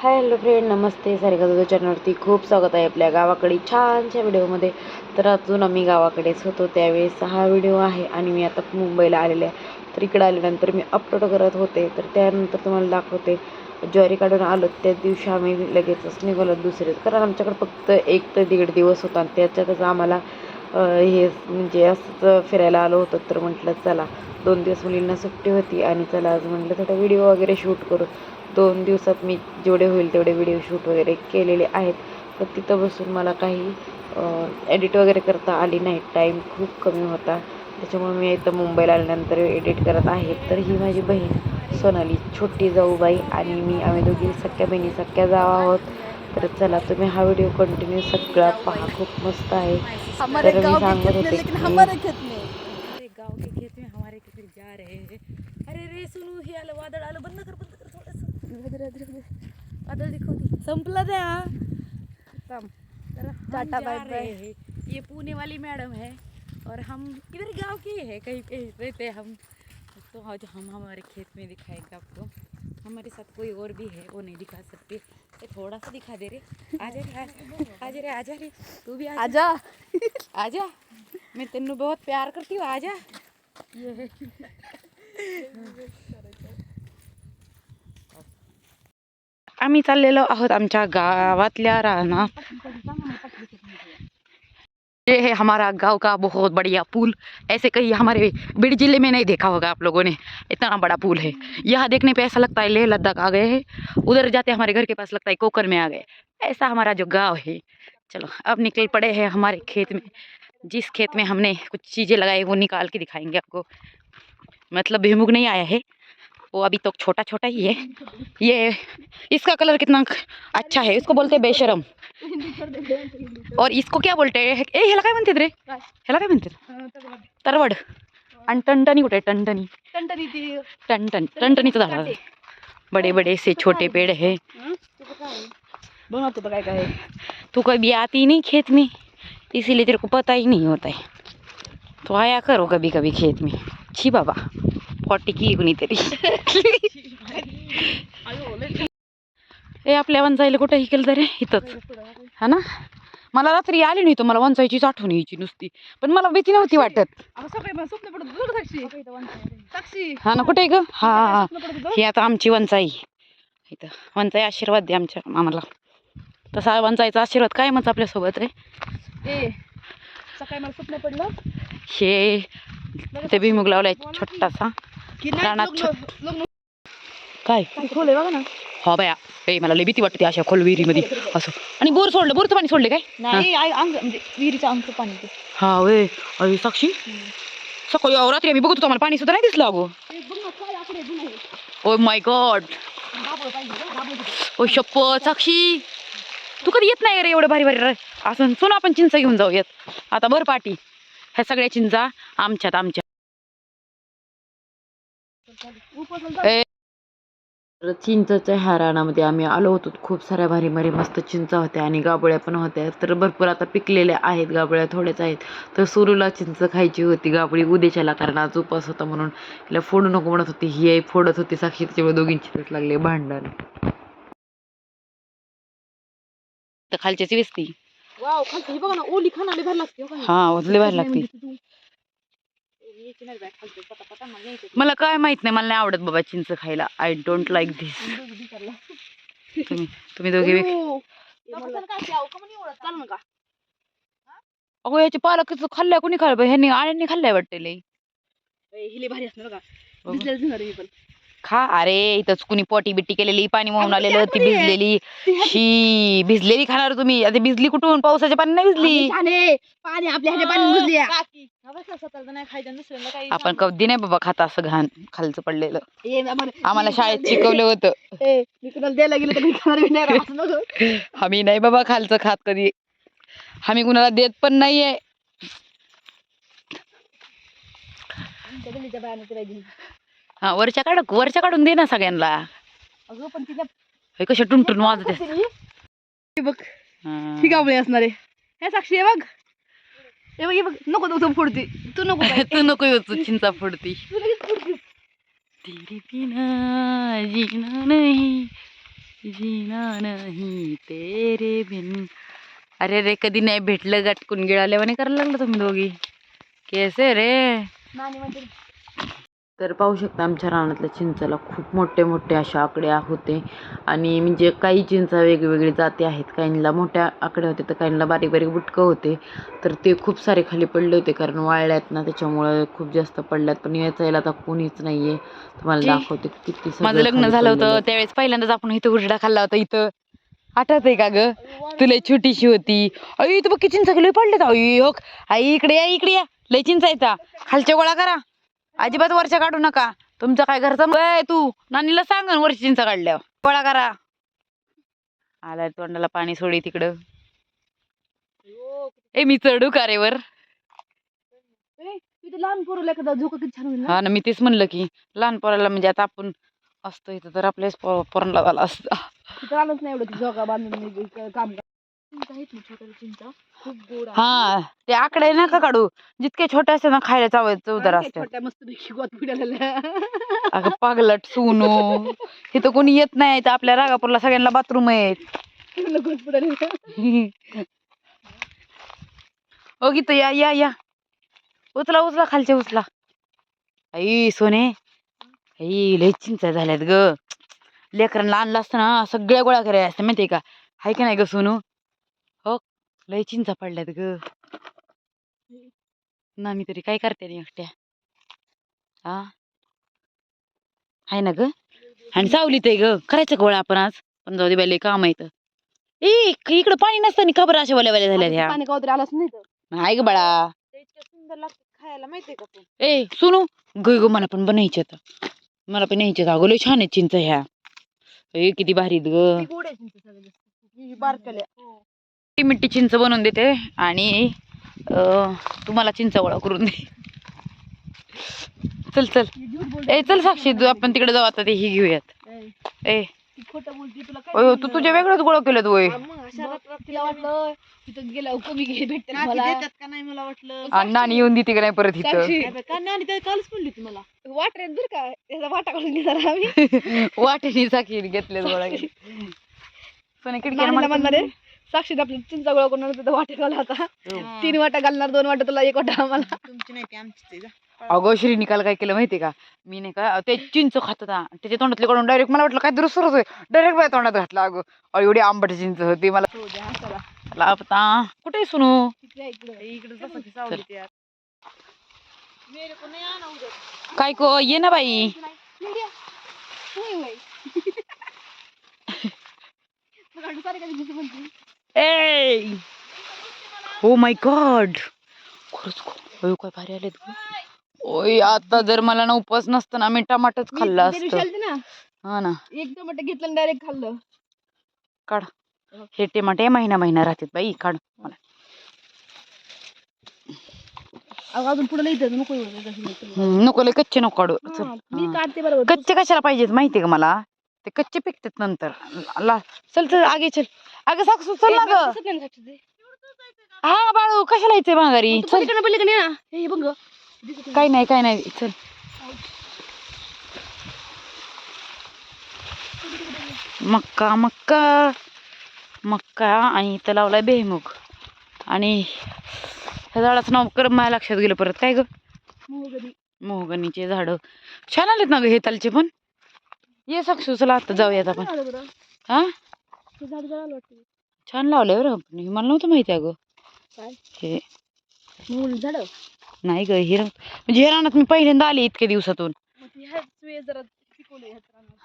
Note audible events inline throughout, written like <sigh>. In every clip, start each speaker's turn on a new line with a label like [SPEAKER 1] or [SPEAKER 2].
[SPEAKER 1] हाय hello friend नमस्ते. सारिका तुझ्या चॅनलवरती खूप स्वागत आहे आपल्या गावाकडे छानशा व्हिडिओमध्ये. तर अजून आम्ही गावाकडेच होतो त्यावेळेस हा व्हिडिओ आहे आणि मी आता मुंबईला आलेले आहे. तर इकडे आल्यानंतर मी अपलोड करत होते तर त्यानंतर तुम्हाला दाखवते. ज्वारी काढून आलो त्याच दिवशी आम्ही लगेचच निघालो दुसरे कारण आमच्याकडे फक्त एक ते दीड दिवस होता आणि त्याच्यातच आम्हाला हे म्हणजे असंच फिरायला आलो होतो. तर म्हटलं चला दोन दिवस मुलींना सुट्टी होती आणि चला आज म्हटलं थोडा व्हिडिओ वगैरे शूट करू. दोन दिवसात मी जेवढे होईल तेवढे व्हिडिओ शूट वगैरे केलेले आहेत. पण तिथं बसून मला काही एडिट वगैरे करता आली नाही. टाईम खूप कमी होता. त्याच्यामुळे मी इथं मुंबईला आल्यानंतर एडिट करत आहे. तर ही माझी बहीण सोनाली छोटी जाऊबाई आणि मी आम्ही दोघी सख्या बहिणी सख्या जावा आहोत. तर चला तुम्ही हा व्हिडिओ कंटिन्यू सगळा पहा. खूप मस्त आहे.
[SPEAKER 2] हमारे
[SPEAKER 1] तर मी सांगत
[SPEAKER 2] खेत में
[SPEAKER 1] होते
[SPEAKER 2] लेकिन
[SPEAKER 1] की-
[SPEAKER 2] हमारे खेत में
[SPEAKER 3] हमारे गांव के खेत में हमारे खेत जा रहे हैं। अरे रे सुनू हे आलं वादळ आलं बंद कर. संपलं
[SPEAKER 2] टाटा बाय बाय
[SPEAKER 3] ये पुणे वाली मैडम है और हम किधर गाँव के हैं? कहीं पे रहते हैं हम। तो आज हम हमारे खेत में दिखाएँगे आपको। हमारे साथ कोई और भी है वो नहीं दिखा सकते। ये थोड़ा सा दिखा दे रे आजा रे आजा रे आजा रे। तू भी आजा।
[SPEAKER 2] आजा।
[SPEAKER 3] आजा। मैं तेनू बहुत प्यार करती हूँ आजा। ये आम्ही चाललेलो आहोत गावातल्या रानात ये है हमारा गाँव का बहुत बढ़िया पुल. ऐसे कहीं हमारे बीड़ ज़िले में नहीं देखा होगा आप लोगों ने. इतना बड़ा पुल है. यहाँ देखने पे ऐसा लगता है लेह लद्दाख आ गए हैं. उधर जाते हमारे घर के पास लगता है कोकर में आ गए. ऐसा हमारा जो गाँव है. चलो, अब निकल पड़े हैं हमारे खेत में. जिस खेत में हमने कुछ चीज़ें लगाई वो निकाल के दिखाएँगे आपको. मतलब भीमुग नहीं आया है. वो अभी तो छोटा छोटा ही है। ये, इसका कलर कितना अच्छा है, इसको बोलते हैं बेशरम। और इसको क्या बोलते हैं? ए ह्याला काय म्हणतात रे। ह्याला तरवड। आणि? टणटणी
[SPEAKER 2] टंटनी ती
[SPEAKER 3] बड़े बड़े से छोटे पेड़ है।
[SPEAKER 2] काय
[SPEAKER 3] तू कभी आती नहीं खेत में, इसीलिए तेरे को पता ही नहीं होता है। तो आया करो कभी कभी खेत में। छी बाबा। पॉटी की कुणी तरी. ए आपल्या वंचाईला कुठं हे केलं तरी? इथंच. हा ना? मला रात्री आली नाही तर मला वंचाईचीच आठवण यायची नुसती. पण मला भीती नव्हती वाटत. हा ना कुठे ग? हा हा. आता आमची वंचाई इथं. वंचाई आशीर्वाद दे आमच्या आम्हाला तसा वंचाईचा आशीर्वाद कायमच आपल्यासोबत रे.
[SPEAKER 2] ए सकाळी मला स्वप्न पडलं.
[SPEAKER 3] हे ते भुईमुग लावलाय छोटासा.
[SPEAKER 2] की नाही
[SPEAKER 3] रानात
[SPEAKER 2] लग्न- लग्न
[SPEAKER 3] काय?
[SPEAKER 2] खोल आहे बघा ना.
[SPEAKER 3] हा बाया. ए मला लय भीती वाटते अशा खोल विहिरीमध्ये. असं. आणि बोर सोडलं बोरचं पाणी सोडले काय?
[SPEAKER 2] नाही आई अंग म्हणजे विहिरीचं अंगचं पाणी ते.
[SPEAKER 3] हा वे अरे साक्षी. सकाळी अहो, रात्री आम्ही बघत होतो मला पाणी सुद्धा नाही दिसलं अगो.
[SPEAKER 2] काय.
[SPEAKER 3] Oh my God? ओ शप्पथ साक्षी. तू कधी येत नाही रे एवढं भारी भारी रे. असं सोनं आपण चिंच घेऊन जाऊयात. आता बरं पाटी. ह्या सगळ्या चिंचा आमच्यात आमच्या
[SPEAKER 1] तर चिंचच्या ह्या रानामध्ये आम्ही आलो होतो. खूप साऱ्या भारी भारी मस्त चिंचा होत्या आणि गाबोळ्या पण होत्या. तर भरपूर आता पिकलेल्या आहेत गाबोळ्या थोड्याच आहेत. तर सुरूला चिंच खायची होती गाबळी उद्याच्याला कारण आज उपास होता म्हणून तिला फोडू नको म्हणत होती. ही आई फोडत होती साक्षी त्याच्यामुळे दोघींची लागले भांडण.
[SPEAKER 3] तर खालच्याची विसती
[SPEAKER 2] वाव खालची. ही बघा ना ओली खाना लय भारी लागते हो का?
[SPEAKER 3] हा वजले बाहेर लागते.
[SPEAKER 2] मला
[SPEAKER 3] काय माहीत नाही मला नाही आवडत बाबा चिंच खायला आय डोंट लाईक
[SPEAKER 2] बिचारला.
[SPEAKER 3] तुम्ही दोघे
[SPEAKER 2] का?
[SPEAKER 3] अगो याचे पालक खाल्लाय कोणी खाल्लं ह्यांनी आळ्यांनी खाल्लाय वाटते लय
[SPEAKER 2] ए, ही लय भारी असणार. भिजलेलं पण
[SPEAKER 3] खा. अरे इथंच कुणी पोटी बिट्टी केलेली पाणी वाहून
[SPEAKER 2] अगं,
[SPEAKER 3] आलेलं ती. भिजलेली. शी भिजलेली खाणार तुम्ही. आता भिजली कुठून? पावसाच्या पाणी नाही भिजली.
[SPEAKER 2] पाणी आपल्या ह्याच्या पाणी भिजली आहे. हा बघ ना, स्वतःला नाही खायचं दुसऱ्याला काही
[SPEAKER 3] आपण कधी नाही बाबा खाता असं घाण खालचं पडलेलं.
[SPEAKER 2] ए, आम्हाला-
[SPEAKER 3] आम्हाला शाळेत शिकवलं होतं.
[SPEAKER 2] ए, मी कुणाला द्यायला गेलं तर मी खाणार बी नाही <laughs> नको.
[SPEAKER 3] आम्ही नाही बाबा खालचं खात कधी. आम्ही कुणाला देत पण नाहीये.
[SPEAKER 2] त्या गल्लीच्या बायानं तिला घेऊन.
[SPEAKER 3] हा वरच्या काढ वरच्या काढून दे ना सगळ्यांना.
[SPEAKER 2] अगं पण तिच्या
[SPEAKER 3] हे कसे टुनटुन वाजत आहेत.
[SPEAKER 2] हे बघ
[SPEAKER 3] हा.
[SPEAKER 2] ही गावळे असणार आहे. हे साक्षी आहे बघ. हे बघ हे बघ नको तू फोडती. तू नको बाई. <laughs>
[SPEAKER 3] तू नको येऊ चिंचा फोडती.
[SPEAKER 2] तू लगेच फोडतीस.
[SPEAKER 3] तेरे बिना जीना नहीं जीना नहीं तेरे बिन. अरे रे कधी नाही भेटलं गटकून गिळाल्यावाने करायला लागलं तुम्ही दोघी. केसे रे?
[SPEAKER 2] नानी म्हणते
[SPEAKER 1] तर पाहू शकता आमच्या रानातल्या चिंचाला खूप मोठे मोठे असे आकडे होते. आणि म्हणजे काही चिंचा वेगवेगळी जाती आहेत. काहींना मोठ्या आकडे होते तर काहींना बारीक बारीक बुटकं होते. तर ते खूप सारे खाली पडले होते कारण वाळल्यात ना त्याच्यामुळे खूप जास्त पडल्यात. पण याचा याला आता कोणीच नाहीये. तुम्हाला
[SPEAKER 3] जी.
[SPEAKER 1] दाखवते किती
[SPEAKER 3] माझं लग्न झालं होतं.
[SPEAKER 1] आहे.
[SPEAKER 3] त्यावेळेस पहिल्यांदाच आपण इथं उरडा खाल्ला होता. इथं आठवत आहे का ग? तुला छोटीशी होती. आई इथं बघ चिंचा लय पडल्यात. आई हो आई इकडे या इकडे या. लय चिंचा येता खालच्या गोळा करा. अजिबात वरच्या काढू नका. तुमचं काय घरचं तू नानीला सांग चिंचा काढल्यावर. गोळा करा. आलाय तोंडाला पाणी सोडी तिकडं. ए मी चढू का रे वर?
[SPEAKER 2] तिथे लहान पोरं एखादा झोका किती छान होईल
[SPEAKER 3] हा ना मी तेच म्हणलं की लहान पोराला म्हणजे आता आपण असतो इथं तर आपल्याच पोरांना झाला असतं.
[SPEAKER 2] आलंच नाही एवढं झोका बांधून काम चिंचा आहेत ना छोट्या चिंचा खूप गोड आहे.
[SPEAKER 3] हा ते आकडे नका काढू. जितके छोटे असते ना खायला चाव चवदार
[SPEAKER 2] आणि
[SPEAKER 3] असते.
[SPEAKER 2] छोट्या मस्त गोत
[SPEAKER 3] अगं पागलट सुनो. इथं कोणी येत नाही तर आपल्या रागापूरला सगळ्यांना बाथरूम आहेत.
[SPEAKER 2] गोत पिढ्याला
[SPEAKER 3] ओ गीत या या या. उचला उचला खालचे उचला. आई सोने. आई लय चिंचा झाल्यात ग. लेकरांना आणलं असतं ना सगळ्या गोळा करायला असतं माहितीये का? हाय का नाही ग सोनू? लय चिंचा पडल्यात ग. नानी तरी काय करते रे एकट्या. हा हाय ना ग. आणि सावलीत आहे ग. करायचं गोळा आपण आज. पण जाऊ दे बाई लय काम आहे. ए इकडं पाणी नसतं खबर अशा वाल्या वाल्या झाल्या ह्या.
[SPEAKER 2] पाणी आलाच नाही तर.
[SPEAKER 3] नाही ग बाळा.
[SPEAKER 2] इतकं सुंदर लागतं खायला माहितीये का
[SPEAKER 3] ए सुनू. ग ग मला पण बनायचे मला पण न्यायचे अगं लय छान आहेत चिंच ह्या. ए किती भारी आहेत ग.
[SPEAKER 2] गोड आहे चिंच सगळे. बारकल्या
[SPEAKER 3] ती मिठी चिंच बनवून देते आणि अं, तुम्हाला चिंच गोळा करून दे. चल चल. ए चल साक्षी तू आपण तिकडे जाऊ आता ते ही घेऊयात. ए. तू तुझ्या वेगळंच गोळा केलं तू
[SPEAKER 2] तिला वाटलं तिथं गेल्यावर कमी घे भेटते मला का नाही मला वाटलं?
[SPEAKER 3] आणि नानी येऊन देते का नाही परत इथं?
[SPEAKER 2] कालच म्हणली ती मला. वाट रे बर का? त्याचा वाटा काढून घेणार आम्ही. <laughs>
[SPEAKER 3] वाटेनी साखी घेतले गोळा. केले पण इकडे
[SPEAKER 2] म्हणणार आहे साक्षी आपली चिंचा गोळा करून तिथं वाटे घाला आता. तीन वाटा घालणार दोन वाटा तुला एक वाटा आम्हाला. तुमची नाही आमची
[SPEAKER 3] अगं श्री निकाल काय केलं माहितीये का? मी नाही का ते चिंच खात होता. त्याच्या तोंडातले काढून डायरेक्ट मला वाटलं काय दुरुस्तच आहे. डायरेक्ट माझ्या तोंडात घातला अगं. अहो, एवढी आंबट चिंच होती मला.
[SPEAKER 2] हो द्या चला.
[SPEAKER 3] लापता. कुठे सुनू?
[SPEAKER 2] तिकडे इकडे. इकडे
[SPEAKER 3] चल.
[SPEAKER 2] सावलीत यार. मेरे को नाही आणा उद्या.
[SPEAKER 3] काय को ये ना बाई.
[SPEAKER 2] होय होय. <laughs> सारे कधी दिसत म्हणते.
[SPEAKER 3] ए हो माय गॉड खरंच खूप अयो, काय भारी आलेत गं. ओय आता जर मला ना उपवास नसतं ना मी टमाटच खाल्लं असतं. हा ना.
[SPEAKER 2] एक टमाटर घेतलं डायरेक्ट खाल्लं.
[SPEAKER 3] काढ. हे. टमाटे महिना महिना राहतात बाई काढ मला.
[SPEAKER 2] अजून पुढे नको
[SPEAKER 3] नको लय कच्चे नको काढू. चल.
[SPEAKER 2] हा, मी
[SPEAKER 3] हा.
[SPEAKER 2] काढते बरोबर.
[SPEAKER 3] कच्चे कशाला पाहिजेत माहितीये का मला? ते कच्चे पिकतात नंतर. ला चल चल आगे चल. अगं साक्षू चल ना ग. हा बाळू कशाला यायचंय माघारी? चल.
[SPEAKER 2] हे हे. दिसत नाही.
[SPEAKER 3] काय नाही काय नाही. चल. मक्का मक्का. मक्का आणि इथं लावलाय बेमुग आणि ह्या झाडाचं नाव कर माझ्या लक्षात गेलं परत. काय ग? झाडं. छान आलेत ना ग हे तालचे पण? ये साक्षू चला आता जाऊयात आपण. हा. छान लावलंय बरं हे मला नव्हतं माहिती अगं? हे.
[SPEAKER 2] झाडं.
[SPEAKER 3] नाही ग हे रान- म्हणजे हे रानात मी पहिल्यांदा आले इतक्या दिवसातून.
[SPEAKER 2] मग.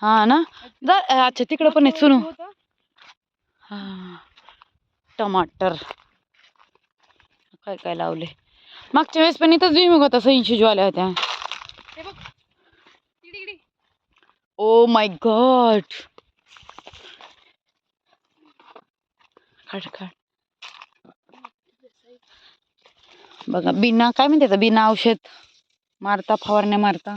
[SPEAKER 3] हा ना? जा अच्छा तिकडं पण आहेत सुनू. हा. टमाटर. काय काय लावले मागच्या वेळेस पण इथंच भुईमुग होता सईंशी ज्वाल्या होत्या
[SPEAKER 2] हे बघ इकडे इकडे
[SPEAKER 3] ओ माय गॉड खाट खाट बघा बिना काय म्हणते बिना औषध. मारता फवारण्या मारता.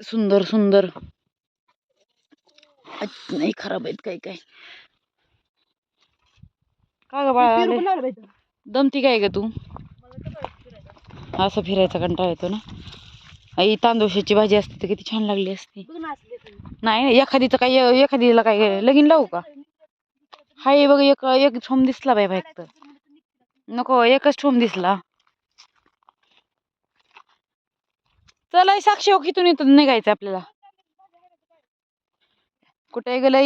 [SPEAKER 3] सुंदर सुंदर. नाही खराब आहेत काही काय? का ग बाळा दमती काय ग तू? असं फिरायचा कंटाळा येतो ना? आई तांदूळशाची भाजी असते तर किती छान लागली असती. नाही नाही, एखादीचं काय एखादीला काय लगीन लावू का? हाय बघ एक एक ठोम दिसला बाय फक्त नको एकच ठोम दिसला. चला साक्षी कितून इथून निघायचं आपल्याला. कुठे गेलं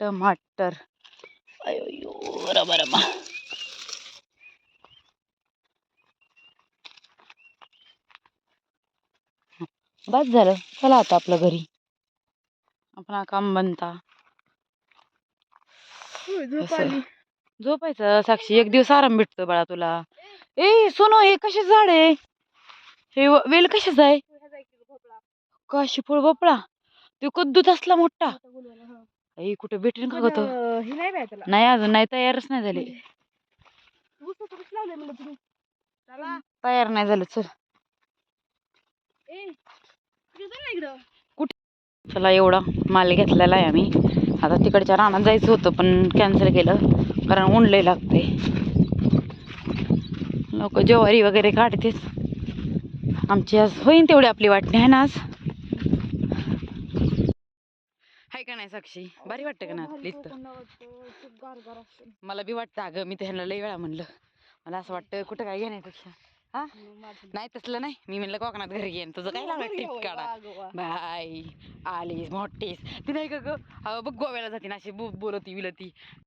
[SPEAKER 3] टमाटर. अयो रमा रमा बस झालं. चला आता आपलं घरी. आपला काम बनता. झोपायचं साक्षी. एक दिवस आराम भेटतो बाळा तुला. ए सोनो हे कशा झाड आहे? हे व- वेल कशाच आहे काशी फळ भोपळा? ते कद्दूत असला मोठा. आई कुठे भेटेन का गं तो?
[SPEAKER 2] हे नाही बाय त्याला.
[SPEAKER 3] नाही अजून नाही तयारच नाही झाले. <laughs>
[SPEAKER 2] तुम्ही. चला.
[SPEAKER 3] तयार नाही झालं चल.
[SPEAKER 2] ए चल ना इकडं?
[SPEAKER 3] चला एवढा माल घेतलेला आहे आम्ही. आता तिकडच्या रानात जायचं होतं पण कॅन्सल केलं. कारण लय लागते लोक ज्वारी वगैरे काढतेच आमची आज होईन तेवढी आपली वाटणी आहे ना आज? हाय का नाही साक्षी? भारी वाटतं का ना इथं मला बी वाटतं अगं मी त्यांना लई वेळा म्हणलं. मला असं वाटतं कुठं काय घेण्यापेक्षा हा? नाही तसलं नाही. मी म्हणलं कोकणात घरी घेईन. तुझं काय लागलं टिप काढा? बाय आलीस मोठीस. ती नाही का ग? बघ गोव्याला जाते ना अशी बोलती विलती.